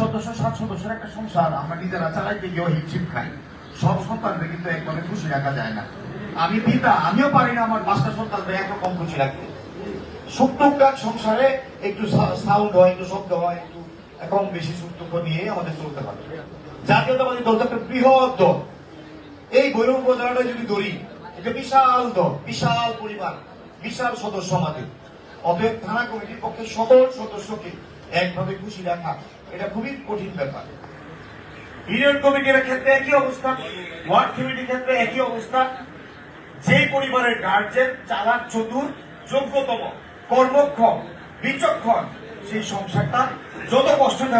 সদস্য সাত সদস্যের একটা সংসার, আমরা নিজেরা চালাইতে গিয়েও হিমশিম খাই। সব সন্তানদের কিন্তু একবারে খুশি রাখা যায় না। আমি পিতা, আমিও পারি না আমার পাঁচটা সন্তানদের একরকম খুশি রাখতে। সুখ সংসারে, একটু সাউন্ড হয়, একটু শব্দ হয়, একটু কম বেশি সুখ নিয়ে আমাদের চলতে হবে জাতীয়তাবাদী দল একটা বৃহৎ দল। এই বৈরব উপজেলাটা যদি ধরি, এটা বিশাল দল, বিশাল পরিবার, বিশাল সদস্য আমাদের। অতএব থানা কমিটির পক্ষে সকল সদস্যকে একভাবে খুশি রাখা এটা খুবই কঠিন ব্যাপার। ইউনিয়ন কমিটির ক্ষেত্রে একই অবস্থা ওয়ার্ড কমিটির ক্ষেত্রে একই অবস্থা। যে পরিবারের গার্জেন চালাক, চতুর, যোগ্যতম, কর্মক্ষম, বিচক্ষণ, সেই সংসারটা যত কষ্ট কোনো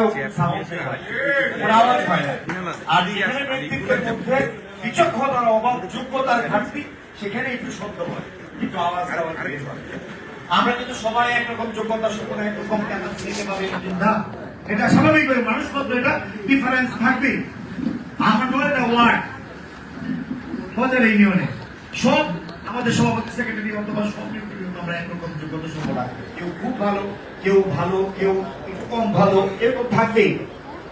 বিচক্ষণতার অভাব, যোগ্যতার ঘাটতি, সেখানে একটু শব্দ হয় কিন্তু আওয়াজ আমরা কিন্তু সবাই একরকম যোগ্যতা সম্পন্ন একরকম পাবে না এটা স্বাভাবিক মানুষ মধ্যে এটা ডিফারেন্স থাকবে। আমার বলে এটা ওয়ার্ড আমাদের সব আমাদের সভাপতি সেক্রেটারি অথবা সব আমরা একরকম যোগ্যতা কেউ খুব ভালো, কেউ ভালো, কেউ একটু কম ভালো, এরকম থাকবেই।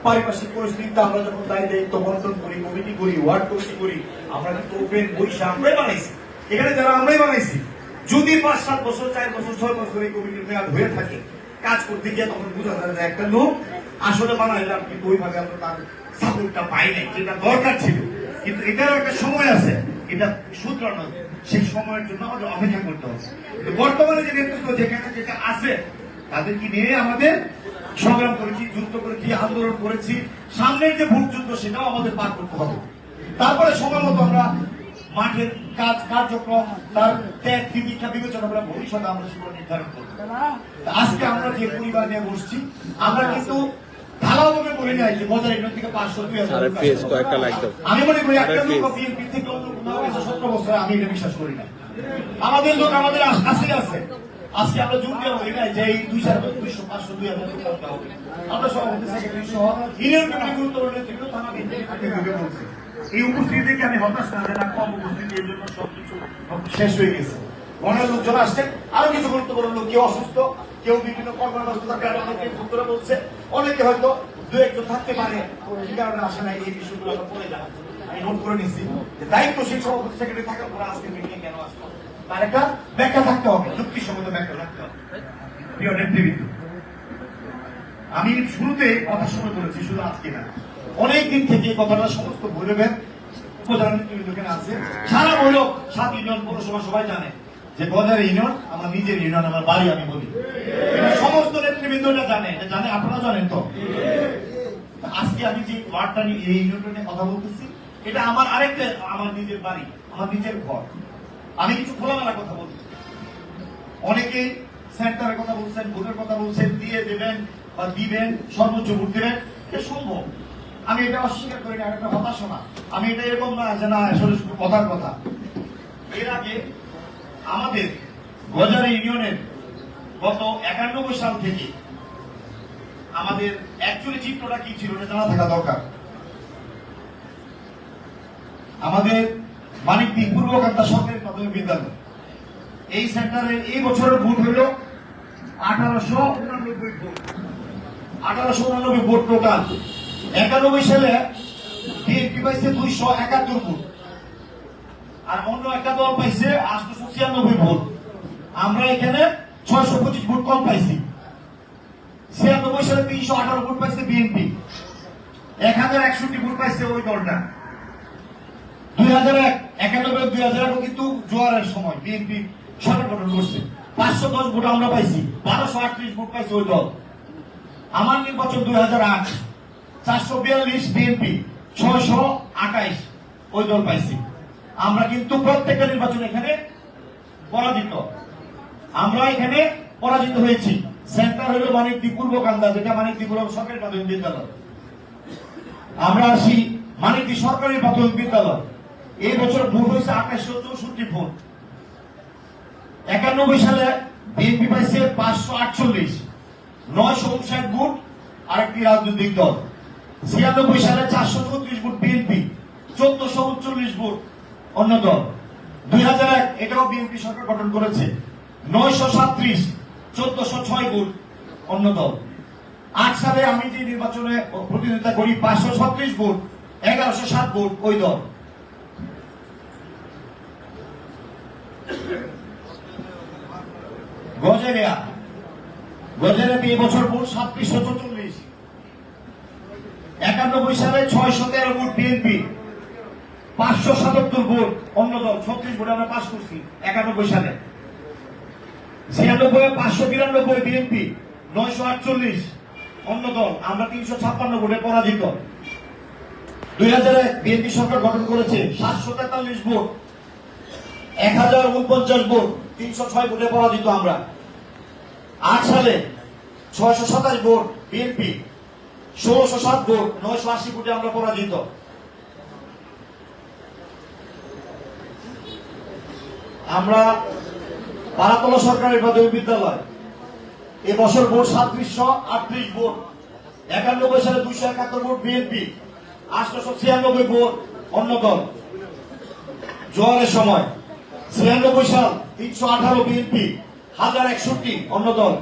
পারিপার্শ্বিক পরিস্থিতিতে আমরা যখন দায়ী দায়িত্ব বন্টন করি কমিটি করি ওয়ার্ড কমিটি করি, আমরা কিন্তু ওপেন বৈশা আমরাই বানাইছি। এখানে যারা আমরাই বানাইছি। যদি পাঁচ সাত বছর, চার বছর, ছয় বছর এই কমিটির মেয়াদ হয়ে থাকে কাজ করতে গিয়ে তখন বোঝা যায় যে একটা লোক আসলে বানাইলাম, কিন্তু ওইভাবে আমরা তার সাপোর্টটা পাই নাই, যেটা দরকার ছিল। কিন্তু এটারও একটা সময় আছে, এটা শুধরানো, সেই সময়ের জন্য আমাদের অপেক্ষা করতে হবে। বর্তমানে যে নেতৃত্ব যেখানে যেটা আছে, তাদেরকে নিয়ে আমাদের সংগ্রাম করেছি, যুদ্ধ করেছি, আন্দোলন করেছি, সামনের যে ভোট যুদ্ধ সেটাও আমাদের পার করতে হবে। তারপরে সময় মতো আমরা মাঠের কাজ কার্যক্রম তার ত্যাগ বিবেচনা করে ভবিষ্যতে আমরা সেগুলো নির্ধারণ করব। আজকে আমরা যে পরিবার নিয়ে বসছি আমরা কিন্তু ঢালাওভাবে বলে নাই যে মজার এখান থেকে পাঁচশো দুই হাজার আমি মনে করি একটা লোক বিএনপি থেকে অন্য কোথাও গেছে সতেরো বছরে আমি এটা বিশ্বাস করি না। আমাদের লোক আমাদের কাছে আছে। আজকে আমরা দেওয়া হই যে এই দুই চার দুইশো পাঁচশো দুই হাজার টাকা দেওয়া হবে। আমরা সভাপতি সেক্রেটারি সহ ইউনিয়ন কমিটি গুরুত্বপূর্ণ নেতৃত্ব থানা বিএনপি থেকে ঢুকে পড়ছে এই উপস্থিতি আমি হতাশ না, কম উপস্থিতি এর জন্য সবকিছু শেষ হয়ে গেছে। অনেক লোকজন আসছেন আরও কিছু গুরুত্বপূর্ণ লোক, কেউ অসুস্থ, কেউ বিভিন্ন কর্মব্যস্ততার কারণে অনেকে বলছে। অনেকে হয়তো দু একজন থাকতে পারে কারণে আসে না, এই বিষয়গুলো আমরা পড়ে আমি নোট করে যে থাকার পরে আজকে কেন আসলো? তার একটা ব্যাখ্যা থাকতে হবে ব্যাখ্যা থাকতে হবে। প্রিয় নেতৃবৃন্দ, আমি শুরুতে কথা শুনে করেছি, শুধু আজকে না। অনেক দিন থেকে কথাটা সমস্ত উপজেলা নেতৃবৃন্দ এখানে আছে। সারা ভৈরব সাত ইউনিয়ন, পৌরসভা সবাই জানে যে গজার ইউনিয়ন আমার নিজের ইউনিয়ন, আমার বাড়ি আমি বলি। সমস্ত নেতৃবৃন্দ জানে, এটা জানে আপনারা জানেন তো? আজকে আমি যে ওয়ার্ডটা নিয়ে এই ইউনিয়নটা নিয়ে কথা বলতেছি, এটা আমার আরেকটা, আমার নিজের বাড়ি, আমার নিজের ঘর। আমি কিছু খোলামেলা কথা বলছি। অনেকে সেন্টারের কথা বলছেন, ভোটের কথা বলছেন, দিয়ে দেবেন বা দিবেন, সর্বোচ্চ ভোট দেবেন, এটা সম্ভব। আমি এটা অস্বীকার করি না একটা হতাশা না আমি এটা এরকম না যে না, আসলে শুধু কথার কথা। এর আগে আমাদের গজারি ইউনিয়নের গত একানব্বই সাল থেকে আমাদের অ্যাকচুয়ালি চিত্রটা কি ছিল এটা জানা থাকা দরকার। আমাদের মানিকদি পূর্বকান্তা সরকারি প্রাথমিক বিদ্যালয়। এই সেন্টারের এই বছরের ভোট হইল আঠারোশো উনানব্বই ভোট। আঠারোশো উনানব্বই ভোট টোটাল। একানব্বই সালে বিএনপি পাইছে দুইশো একাত্তর ভোট। আর অন্য একটা দল পাইছে আটশো ছিয়ানব্বই ভোট। আমরা এখানে ছয়শো পঁচিশ ভোট কম পাইছি। ছিয়ানব্বই সালে তিনশো আঠারো ভোট পাইছে বিএনপি। এক হাজার একষট্টি ভোট পাইছে ওই দলটা। দুই হাজার এক, একানব্বই দুই হাজার এক কিন্তু জোয়ারের সময় বিএনপি সরকার গঠন করছে। পাঁচশো দশ ভোট আমরা পাইছি, বারোশো আটত্রিশ ভোট পাইছে ওই দল। আমার নির্বাচন দুই হাজার আট। চারশো বিয়াল্লিশ বিএনপি, ছয়শো আঠাইশ ওই দল পাইছি। আমরা কিন্তু প্রত্যেকটা নির্বাচন এখানে পরাজিত। আমরা এখানে পরাজিত হয়েছি। সেন্টার হলো মানিকদি পূর্বকান্দা যেটা মানিকদি পূর্ব সরকারি প্রাথমিক বিদ্যালয়। আমরা আসি মানিকদি সরকারি প্রাথমিক বিদ্যালয়। এই বছর ভোট হয়েছে আঠাশশো চৌষট্টি ভোট। একানব্বই সালে বিএনপি পাইছে পাঁচশো আটচল্লিশ। নয়শো উনষাট ভোট আরেকটি রাজনৈতিক দল। ছিয়ানব্বই সালে চারশো চৌত্রিশ ভোট বিএনপি চোদ্দশো উনচল্লিশ ভোট অন্য দল দুই হাজার এক, এটাও বিএনপি সরকার গঠন করেছে। নয়শো সাত্রিশ চোদ্দশো ছয় ভোট অন্য দল আট সালে আমি যে নির্বাচনে প্রতিদ্বন্দ্বিতা করি, পাঁচশো ছত্রিশ ভোট, এগারোশো সাত ভোট ওই দল। গজেরিয়া। গজেরিয়া এই বছর ভোট সাতত্রিশশো চৌচল্লিশ। একানব্বই সালে ছয়শো তেরো ভোট বিএনপি, পাঁচশো সাতাত্তর ভোট অন্য দল, ছত্রিশ ভোটে আমরা পাশ করছি একানব্বই সালে। ছিয়ানব্বই, পাঁচশো বিরানব্বই বিএনপি, নয়শো আটচল্লিশ অন্য দল, আমরা তিনশো ছাপ্পান্ন ভোটে পরাজিত। দুই হাজারে বিএনপি সরকার গঠন করেছে সাতশো তেতাল্লিশ ভোট, এক হাজার উনপঞ্চাশ ভোট, তিনশো ছয় ভোটে পরাজিত আমরা। আট সালে ছয়শো সাতাশ ভোট বিএনপি ষোলোশো সাত ভোট, নয়শো আশি ভোটে আমরা পরাজিত। আমরা পারাতলা সরকারি প্রাথমিক বিদ্যালয়, এবছর ভোট সাতত্রিশশো আটত্রিশ ভোট, একানব্বই সালে দুইশো একাত্তর ভোট বিএনপি, আটশোশো ছিয়ানব্বই ভোট অন্য দল। জোয়ারের সময়, ছিয়ানব্বই সাল তিনশো আঠারো বিএনপি, হাজার একষট্টি অন্য দল।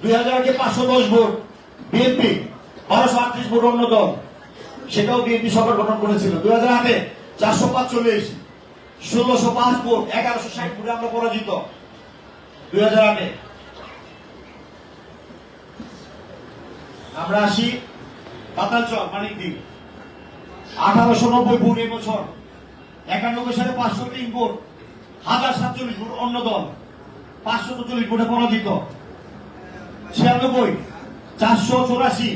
দুই হাজার পাঁচশো দশ ভোট বিএনপি বারোশো ভোট অন্য দল। সেটাও বিএনপি সরকার গঠন করেছিল। দুই হাজার আটে চারশো পাঁচচল্লিশ ষোলোশো পাঁচ ভোট, এগারোশো ষাট ভোটে আমরা পরাজিত। দুই হাজার আটে। আমরা আসি পাতালচর মানিকদ্বীপ আঠারোশো নব্বই ভোট এই বছর। একানব্বই সালে পাঁচশো তিন ভোট, হাজার সাতচল্লিশ ভোট অন্য দল। পাঁচশো চল্লিশ ভোটে পরাজিত। ছিয়ানব্বই, চারশো চৌরাশি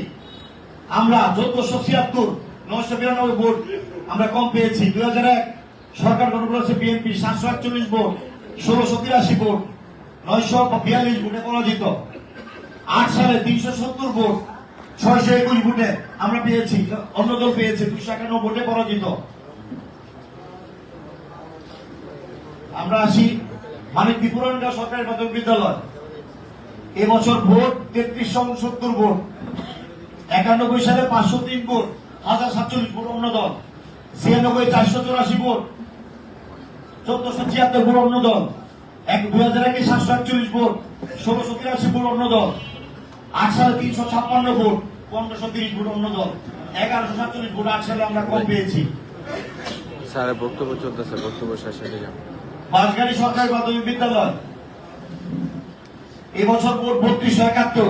আমরা চোদ্দশো ছিয়াত্তর নশো বিরানব্বই ভোট আমরা কম পেয়েছি। দুই হাজার এক সরকার গঠন করেছে বিএনপি সাতশো একচল্লিশ ভোট, ষোলোশো তিরাশি ভোট, নয়শো বিয়াল্লিশ ভোটে পরাজিত। আট সালে তিনশো সত্তর ভোট, ছয়শো একুশ ভোটে আমরা পেয়েছি, অন্য দল পেয়েছে দুশো একান্ন ভোটে পরাজিত। আমরা আসি মানিক ত্রিপুরানগা সরকারি প্রাথমিক বিদ্যালয়। এবছর ভোট তেত্রিশশো উনসত্তর ভোট। একানব্বই সালে পাঁচশো তিন ভোট হাজার সাতচল্লিশ ভোট অন্য দল ছিয়ানব্বই চারশো চৌরাশি ভোট চোদ্দশো ছিয়াত্তর ভোট অন্য দল এক দুই হাজার একে সাতশো একচল্লিশ ভোট ষোলোশো তিরাশি ভোট অন্য দল আট সালে তিনশো ছাপ্পান্ন ভোট পনেরোশো তিরিশ ভোট অন্য দল এগারোশো সাতচল্লিশ ভোট আট সালে আমরা কম পেয়েছি। স্যারের বক্তব্য চলতেছে বক্তব্য শেষে দিলাম বাঁশগাড়ি সরকারি প্রাথমিক বিদ্যালয় এবছর ভোট বত্রিশশো একাত্তর।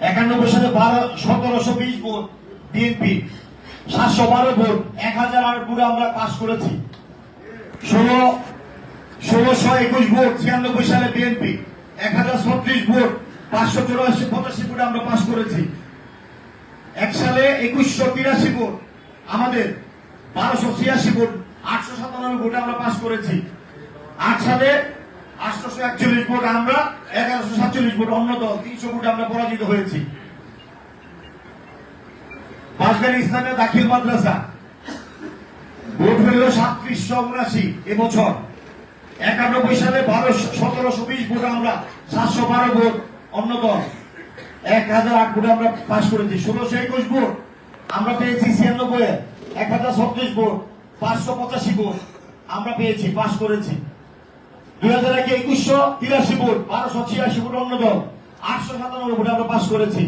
একানব্বই সালে বারো, সতেরোশো বিশ ভোট বিএনপি, সাতশো বারো ভোট, এক হাজার আট ভোটে আমরা পাশ করেছি। ষোলো, ষোলোশো একুশ ভোট, ছিয়ানব্বই সালে বিএনপি, এক হাজার ছত্রিশ ভোট, পাঁচশো চৌরাশি, পঁচাশি ভোটে আমরা পাশ করেছি। এক সালে একুশশো তিরাশি ভোট, আমাদের বারোশো ছিয়াশি ভোট, আটশো সাতানব্বই ভোটে আমরা পাশ করেছি। আট সালে আটশোশো একচল্লিশ ভোট আমরা, এগারোশো সাতচল্লিশ ভোট অন্য দল, তিনশো ভোটে আমরা পরাজিত হয়েছি। বাসগাড়ি ইসলামের দাখিল মাদ্রাসা, ভোট হইল সাতত্রিশশো উনাশি এবছর। একানব্বই সালে বারোশো সতেরোশো বিশ ভোট আমরা, সাতশো বারো ভোট অন্য দল। এক হাজার আট ভোটে আমরা পাশ করেছি, ষোলোশো একুশ ভোট আমরা পেয়েছি ছিয়ানব্বই এক হাজার ছত্রিশ ভোট, পাঁচশো পঁচাশি ভোট আমরা পেয়েছি, পাশ করেছি। দুই হাজার একে একুশশো তিরাশি ভোট, বারোশো ছিয়াশি ভোট অন্য দল আটশো সাতানব্বই ভোটে আমরা পাশ করেছি।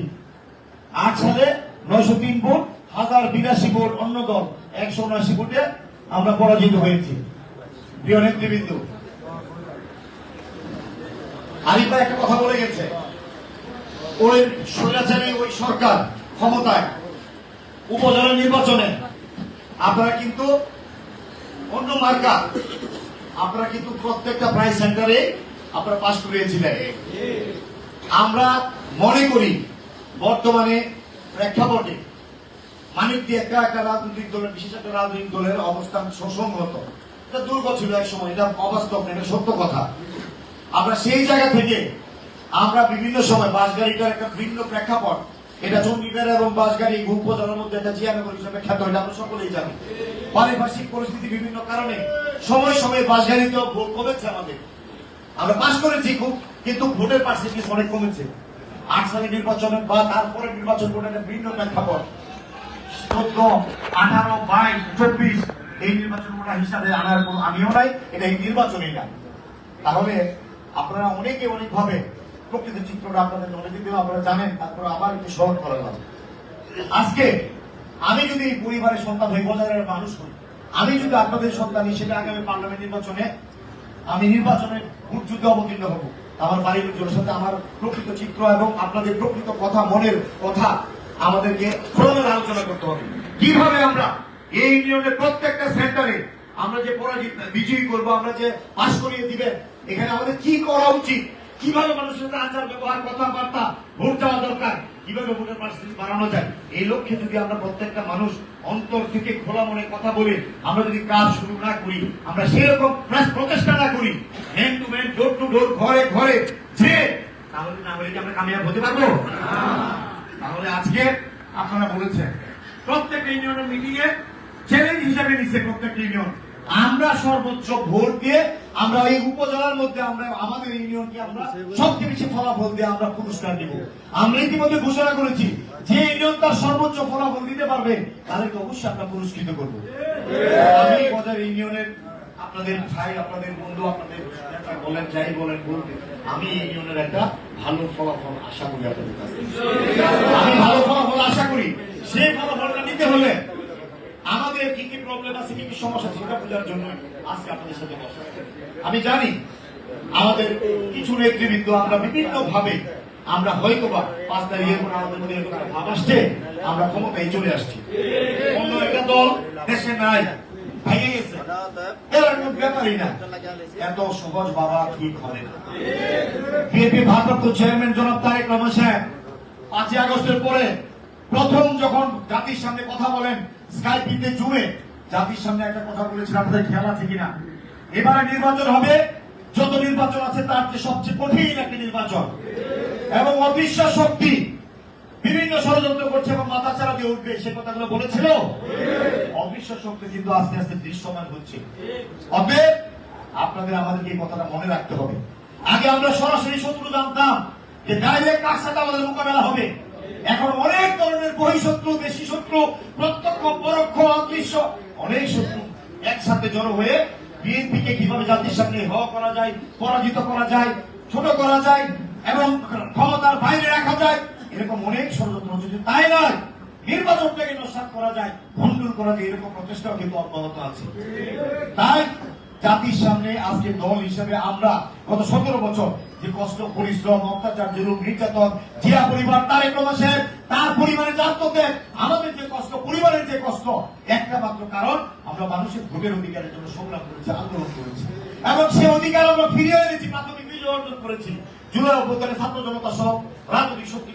আট সালে নয়শো তিন ভোট, হাজার বিরাশি ভোট অন্য দল একশো উনআশি ভোটে আমরা পরাজিত হয়েছি। প্রিয় নেতৃবৃন্দ, আরিফা একটা কথা বলে গেছে। ওই স্বৈরাচারী, ওই সরকার ক্ষমতায়, উপজেলা নির্বাচনে, আপনারা কিন্তু অন্য মার্কা আপনারা কিন্তু প্রত্যেকটা প্রাইজ সেন্টারে আপনারা পাশ করিয়েছিলেন। আমরা মনে করি বর্তমানে প্রেক্ষাপটে মানিক দিয়ে একটা একটা রাজনৈতিক দলের, বিশেষ একটা রাজনৈতিক দলের অবস্থান সুসংগত এটা দুর্গ ছিল এক সময়, এটা অবাস্তব এটা সত্য কথা। আমরা সেই জায়গা থেকে আমরা বিভিন্ন সময় বাস গাড়িটার একটা ভিন্ন প্রেক্ষাপট, এটা চণ্ডীগড় এবং বাস গাড়ি উপজেলার মধ্যে একটা জিয়ানগর হিসেবে খ্যাত, এটা আমরা সকলেই জানি। পারিপার্শ্বিক পরিস্থিতি বিভিন্ন কারণে সময় সময় বাস গাড়িতেও ভোট কমেছে আমাদের। আমরা পাস করেছি খুব, কিন্তু ভোটের পার্সেন্টেজ অনেক কমেছে। আট সালে নির্বাচনে বা তারপরে নির্বাচন করে একটা ভিন্ন প্রেক্ষাপট। চোদ্দ, আঠারো, বাইশ, চব্বিশ, এই নির্বাচন ওটা হিসাবে আনার কোনো আমিও নাই, এটা এই নির্বাচনই না। তাহলে আপনারা অনেকে অনেকভাবে প্রকৃত চিত্রটা আপনাদের নজর দিতে আপনারা জানেন, তারপর আবার একটু স্মরণ করালাম। আজকে আমি যদি এই পরিবারের সন্তান হই বজারের মানুষ হই, আমি যদি আপনাদের সন্তান হিসেবে আগামী পার্লামেন্ট নির্বাচনে আমি নির্বাচনে ভোট যুদ্ধে অবতীর্ণ হব। আমার বাড়ির লোকজনের সাথে আমার প্রকৃত চিত্র এবং আপনাদের প্রকৃত কথা, মনের কথা আমাদেরকে খোলামেলা আলোচনা করতে হবে। কীভাবে আমরা এই ইউনিয়নের প্রত্যেকটা সেন্টারে আমরা যে পরাজিত, বিজয়ী করব, আমরা যে পাশ করিয়ে দিবেন, এখানে আমাদের কি করা উচিত? কীভাবে মানুষের সাথে আচার ব্যবহার কথাবার্তা, ভোট দেওয়া দরকার? কীভাবে ভোটের পার্সেন্টেজ বাড়ানো যায়? এই লক্ষ্যে যদি আমরা প্রত্যেকটা মানুষ অন্তর থেকে খোলা মনে কথা বলে আমরা যদি কাজ শুরু না করি, আমরা সেরকম প্রচেষ্টা না করি hand to man door to door ঘরে ঘরে, যে, তাহলে না হলে কি আমরা কামিয়াব হতে পারব? তাহলে আজকে আপনারা বলেছেন, প্রত্যেকটা ইউনিয়নের মিটিং এ চ্যালেঞ্জ হিসাবে নিচ্ছে প্রত্যেকটা ইউনিয়ন। আমরা সর্বোচ্চ ভোট দিয়ে আমরা এই উপজেলার মধ্যে আমরা, আমাদের ইউনিয়নকে আমরা সবচেয়ে বেশি ফলাফল দিয়ে আমরা পুরস্কার দিব। আমরা ইতিমধ্যে ঘোষণা করেছি, যে ইউনিয়ন তার সর্বোচ্চ ফলাফল দিতে পারবে, তাদেরকে অবশ্যই আমরা পুরস্কৃত করব। আমি বাজার ইউনিয়নের আপনাদের ভাই, আপনাদের বন্ধু, আপনাদের বলেন, যাই বলেন বলতে আমি ইউনিয়নের একটা ভালো ফলাফল আশা করি আপনাদের কাছ আমি ভালো ফলাফল আশা করি, সেই ফলাফলটা নিতে হলে আমাদের কি কি প্রবলেম আছে, কি কি সমস্যা সেটা বোঝার জন্য আজকে আপনাদের সাথে বসা আমি জানি আমাদের কিছু নেতৃবৃন্দ আমরা বিভিন্ন ভাবে আমরা হয়তো বা পাঁচ তারিখের পর আমাদের মধ্যে এরকম ভাব আসছে, আমরা ক্ষমতায় চলে আসছি। অন্য একটা দল দেশে নাই, ভেঙে গেছে। এত সহজ বাবা ঠিক হবে না। বিএনপি ভারপ্রাপ্ত চেয়ারম্যান জনাব তারেক রহমান সাহেব, পাঁচই আগস্টের পরে প্রথম যখন জাতির সামনে কথা বলেন স্কাইপিতে জুড়ে জাতির সামনে একটা কথা বলেছেন, আপনাদের খেয়াল আছে কিনা? এবারে নির্বাচন হবে, যত নির্বাচন আছে তার চেয়ে সবচেয়ে কঠিন একটি নির্বাচন। এবং অবিশ্বাস শক্তি বিভিন্ন ষড়যন্ত্র করছে এবং মাথা ছাড়া দিয়ে উঠবে, সে কথাগুলো বলেছিল? অদৃশ্য শক্তি কিন্তু আস্তে আস্তে দৃশ্যমান হচ্ছে। অতএব আপনাদের, আমাদেরকে এই কথাটা মনে রাখতে হবে। আগে আমরা সরাসরি শত্রু জানতাম যে ডাইরেক্ট কার সাথে আমাদের মোকাবেলা হবে। এখন অনেক ধরনের বহিঃশত্রু দেশি শত্রু, প্রত্যক্ষ, পরোক্ষ, অদৃশ্য, অনেক শত্রু একসাথে জড়ো হয়ে বিএনপিকে কীভাবে জাতির সামনে হ করা যায়, পরাজিত করা যায়, ছোট করা যায়, এবং ক্ষমতার বাইরে রাখা যায়, এরকম অনেক ষড়যন্ত্র হচ্ছে। তাই নয়, নির্বাচনটাকে নস্বাত করা যায় ভণ্ডুল করা যায়, এরকম প্রচেষ্টাও কিন্তু অব্যাহত আছে। তাই জাতির সামনে আজকে দল হিসেবে আমরা গত সতেরো বছর যে কষ্ট, পরিশ্রম, অত্যাচার, জুলুম, নির্যাতন, জিয়া পরিবার, তারেক রহমান তার পরিবারের জাতকে আমাদের যে কষ্ট, পরিবারের যে কষ্ট, একটা মাত্র কারণ, আমরা মানুষের ভোটের অধিকারের জন্য সংগ্রাম করেছি, আন্দোলন করেছি। এবং সে অধিকার আমরা ফিরিয়ে এনেছি, প্রাথমিক বিজয় অর্জন করেছি। জুলাই অভ্যুত্থানে ছাত্র জনতা সহ রাজনৈতিক শক্তি